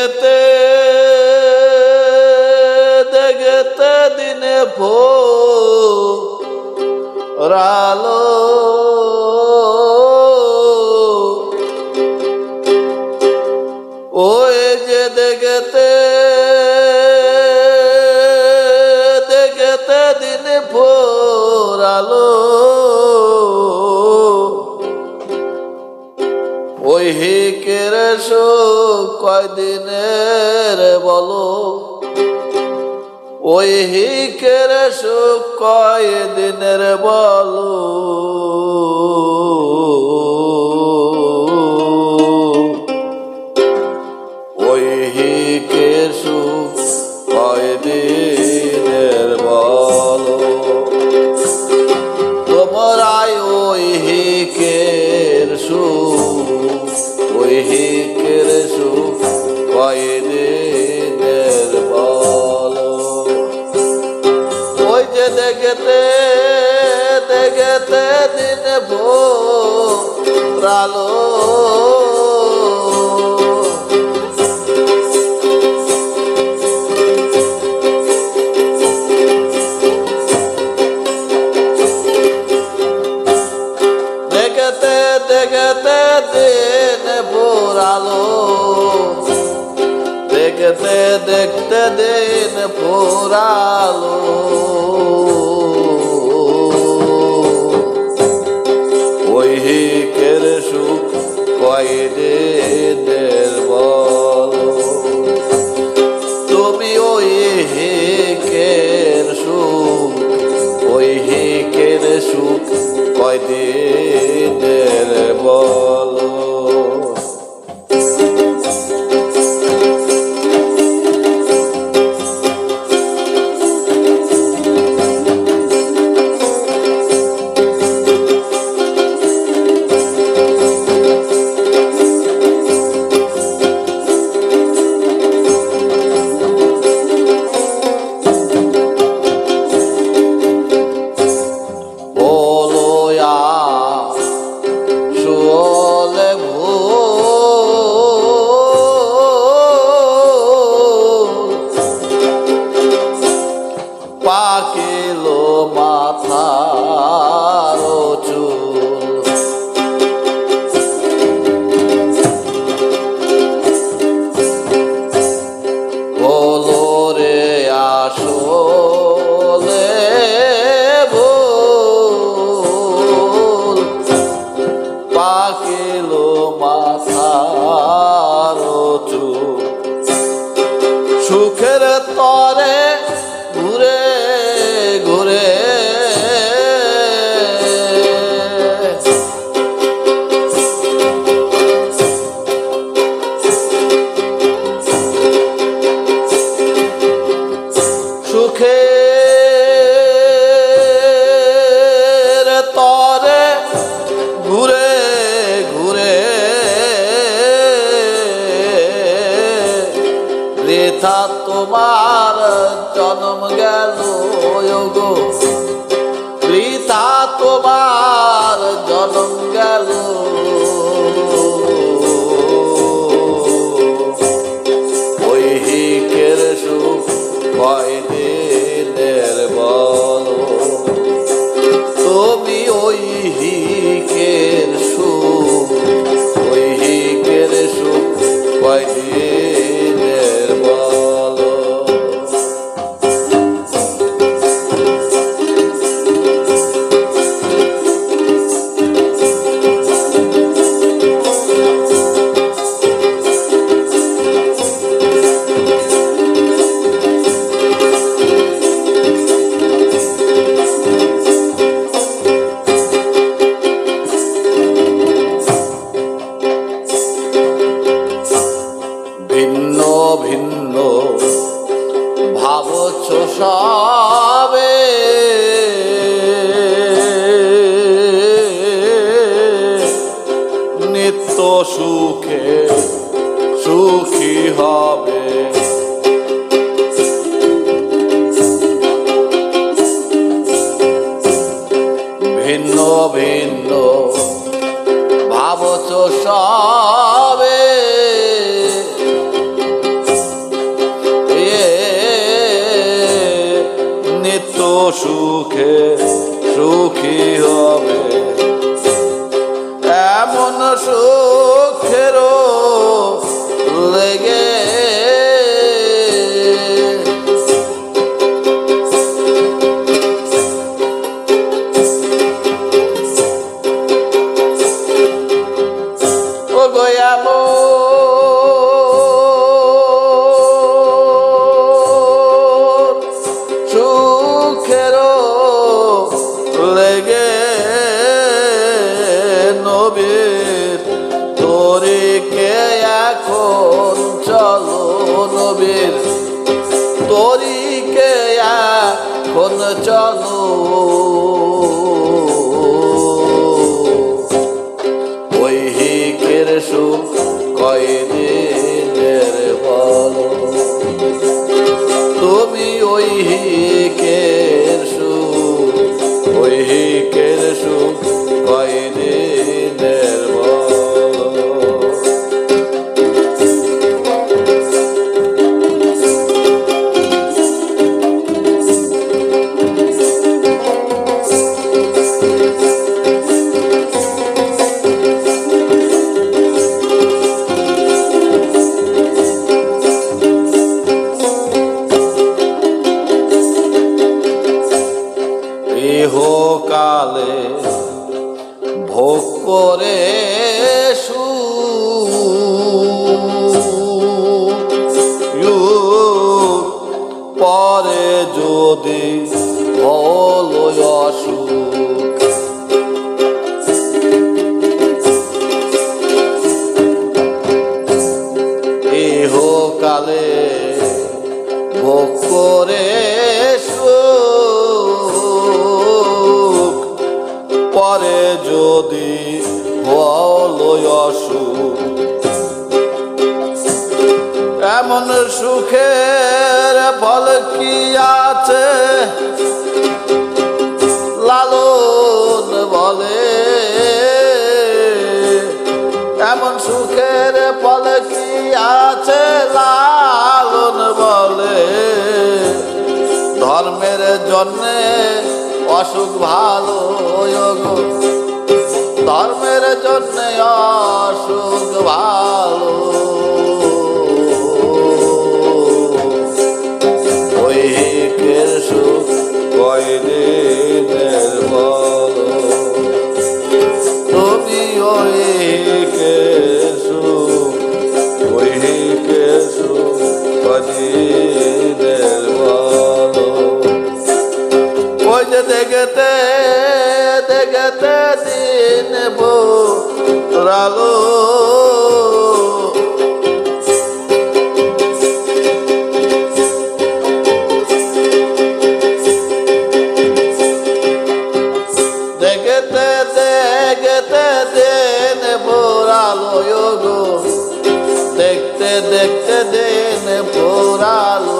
দেখতে সুখ কয়দিনের বলো? ওই হিকের সুখ কয়দিনের বলো? ওই সুখ কয়দিনের কয়দিনের বলো। ওই যে দিন ভোরালো দেখতে দিন ফুরালো ওই হিকের সুখ কয়দিনের বল। তুমি ওই হিকের সুখ ওই হিকের সুখ কয়দিনের বলো। তরে ঘুরে ঘুরে। সুখের রেথা তোমার জন্ম গেল বৃথা তোমার সবে। নিত্য সুখে সুখী হবে। ভিন্ন ভিন্ন চলো। ইহকালে ভোগ করে সুখ। পরে যদি অসুখ। এমন সুখের ফল কি আছে? জন্যে অসুখ ভালো ধর্মের জন্যে অসুখ ভালো। ওই যে দেখতে দেখতে দিন বোরালো দেখতে দেখতে দিন বোরালো গো দেখতে দেখতে দিন পোড়ালো